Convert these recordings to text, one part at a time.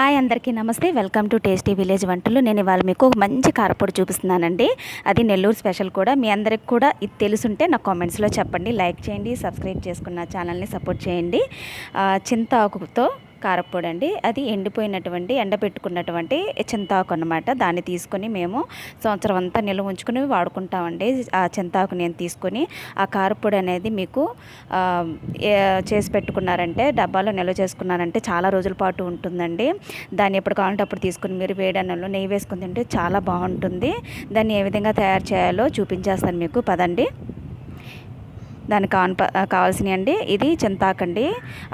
Hi అందరికీ నమస్తే. Welcome to tasty village వంటలు. నేను ఇవాళ మీకు ఒక మంచి కారపొడి చూపిస్తున్నానండి. అది నెల్లూరు స్పెషల్ కూడా. మీ అందరికి కూడా ఇది తెలుసుంటే నా కామెంట్స్లో చెప్పండి. లైక్ చేయండి సబ్స్క్రైబ్ చేసుకున్న ఛానల్ని సపోర్ట్ చేయండి. చింతాకుతో కారపొడి అండి అది ఎండిపోయినటువంటి ఎండబెట్టుకున్నటువంటి చింతాకు అన్నమాట దాన్ని తీసుకొని మేము సంవత్సరం అంతా నిల్వ ఉంచుకుని వాడుకుంటామండి. ఆ చింతాకు నేను తీసుకొని ఆ కారపొడి అనేది మీకు చేసి పెట్టుకున్నారంటే డబ్బాలో నిల్వ చేసుకున్నారంటే చాలా రోజుల పాటు ఉంటుందండి. దాన్ని ఎప్పుడు కావాలంటే అప్పుడు తీసుకుని మీరు వేడన్నంలో నెయ్యి వేసుకుని తింటే చాలా బాగుంటుంది. దాన్ని ఏ విధంగా తయారు చేయాలో చూపించేస్తాను మీకు. పదండి. దానికి కాన్ కావాల్సినవి అండి. ఇది చింతాకు అండి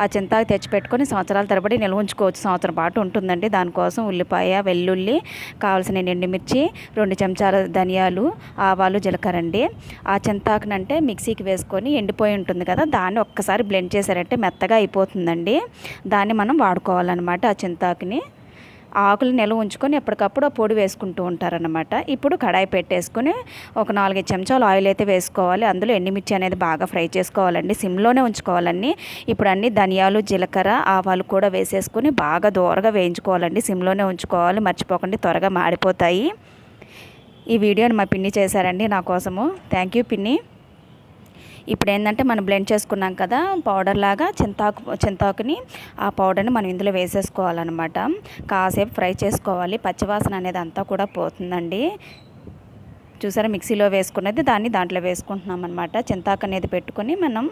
ఆ చింతాకు తెచ్చిపెట్టుకొని సంవత్సరాల తరబడి నిల్వ ఉంచుకోవచ్చు. సంవత్సరం పాటు ఉంటుందండి. దానికోసం ఉల్లిపాయ వెల్లుల్లి కావాల్సిన ఎండుమిర్చి రెండు చెంచాల ధనియాలు ఆవాలు జీలకర్ర అండి. ఆ చింతాకునంటే మిక్సీకి వేసుకొని ఎండిపోయి ఉంటుంది కదా దాన్ని ఒక్కసారి బ్లెండ్ చేశారంటే మెత్తగా అయిపోతుందండి. దాన్ని మనం వాడుకోవాలన్నమాట ఆ చింతాకుని. ఆకులు నిల్వ ఉంచుకొని ఎప్పటికప్పుడు ఆ పొడి వేసుకుంటూ ఉంటారనమాట ఇప్పుడు కడాయి పెట్టేసుకుని ఒక నాలుగైదు చెంచాలు ఆయిల్ అయితే వేసుకోవాలి. అందులో ఎండుమిర్చి అనేది బాగా ఫ్రై చేసుకోవాలండి. సిమ్లోనే ఉంచుకోవాలండి. ఇప్పుడు అన్ని ధనియాలు జీలకర్ర ఆవాలు కూడా వేసేసుకొని బాగా దూరగా వేయించుకోవాలండి. సిమ్లోనే ఉంచుకోవాలి. మర్చిపోకండి. త్వరగా మాడిపోతాయి. ఈ వీడియోని మా పిన్ని చేశారండి నా కోసము. థ్యాంక్ యూ పిన్ని. ఇప్పుడు ఏంటంటే మనం బ్లెండ్ చేసుకున్నాం కదా పౌడర్ లాగా చింతాకు చింతాకుని ఆ పౌడర్ని మనం ఇందులో వేసేసుకోవాలన్నమాట. కాసేపు ఫ్రై చేసుకోవాలి. పచ్చివాసన అనేది అంతా కూడా పోతుందండి. చూసారా మిక్సీలో వేసుకున్నది దాన్ని దాంట్లో వేసుకుంటున్నాం అనమాట చింతాకు అనేది పెట్టుకొని మనం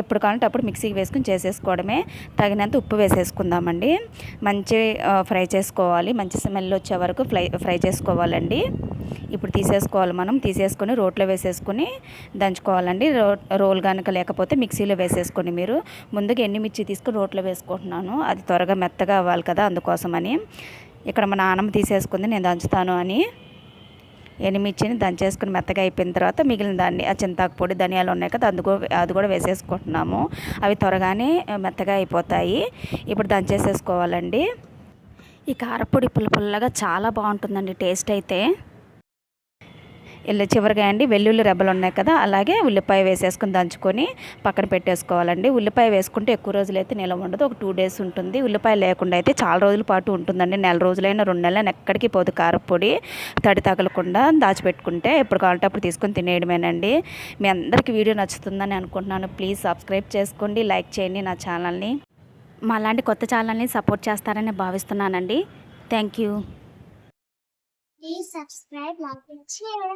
ఎప్పుడు కావాలంటే అప్పుడు మిక్సీకి వేసుకుని చేసేసుకోవడమే. తగినంత ఉప్పు వేసేసుకుందామండి. మంచి ఫ్రై చేసుకోవాలి. మంచి స్మెల్ వచ్చే వరకు ఫ్రై ఫ్రై చేసుకోవాలండి. ఇప్పుడు తీసేసుకోవాలి మనం. తీసేసుకొని రోట్లో వేసేసుకొని దంచుకోవాలండి. రో రోల్ కనుక లేకపోతే మిక్సీలో వేసేసుకోండి మీరు. ముందుగా ఎండుమిర్చి తీసుకుని రోట్లో వేసుకుంటున్నాను. అది త్వరగా మెత్తగా అవ్వాలి కదా అందుకోసమని. ఇక్కడ మా నాన్నమ్మ తీసేసుకుంది నేను దంచుతాను అని. ఎనిమిర్చిని దంచేసుకుని మెత్తగా అయిపోయిన తర్వాత మిగిలిన దాన్ని ఆ చింతాకు పొడి ధనియాలు ఉన్నాయి కదా అందుకు అది కూడా వేసేసుకుంటున్నాము. అవి త్వరగానే మెత్తగా అయిపోతాయి. ఇప్పుడు దంచేసేసుకోవాలండి ఈ కారపొడి పుల్ల పుల్లగా చాలా బాగుంటుందండి టేస్ట్ అయితే. చివరిగా అండి వెల్లుల్లి రెబ్బలు ఉన్నాయి కదా అలాగే ఉల్లిపాయ వేసేసుకొని దంచుకొని పక్కన పెట్టేసుకోవాలండి. ఉల్లిపాయ వేసుకుంటే ఎక్కువ రోజులు అయితే నిలవ ఉండదు ఒక టూ డేస్ ఉంటుంది. ఉల్లిపాయ లేకుండా అయితే చాలా రోజుల పాటు ఉంటుందండి. నెల రోజులైనా రెండు నెలలైనా ఎక్కడికి పోదు కారపొడి. తడి తగలకుండా దాచిపెట్టుకుంటే ఎప్పుడు కావాలంటే అప్పుడు తీసుకొని తినేయడమేనండి. మీ అందరికీ వీడియో నచ్చుతుందని అనుకుంటున్నాను. ప్లీజ్ సబ్స్క్రైబ్ చేసుకోండి లైక్ చేయండి నా ఛానల్ని. మా లాంటి కొత్త ఛానల్ని సపోర్ట్ చేస్తారని భావిస్తున్నానండి. Thank you. Please subscribe, like, and share.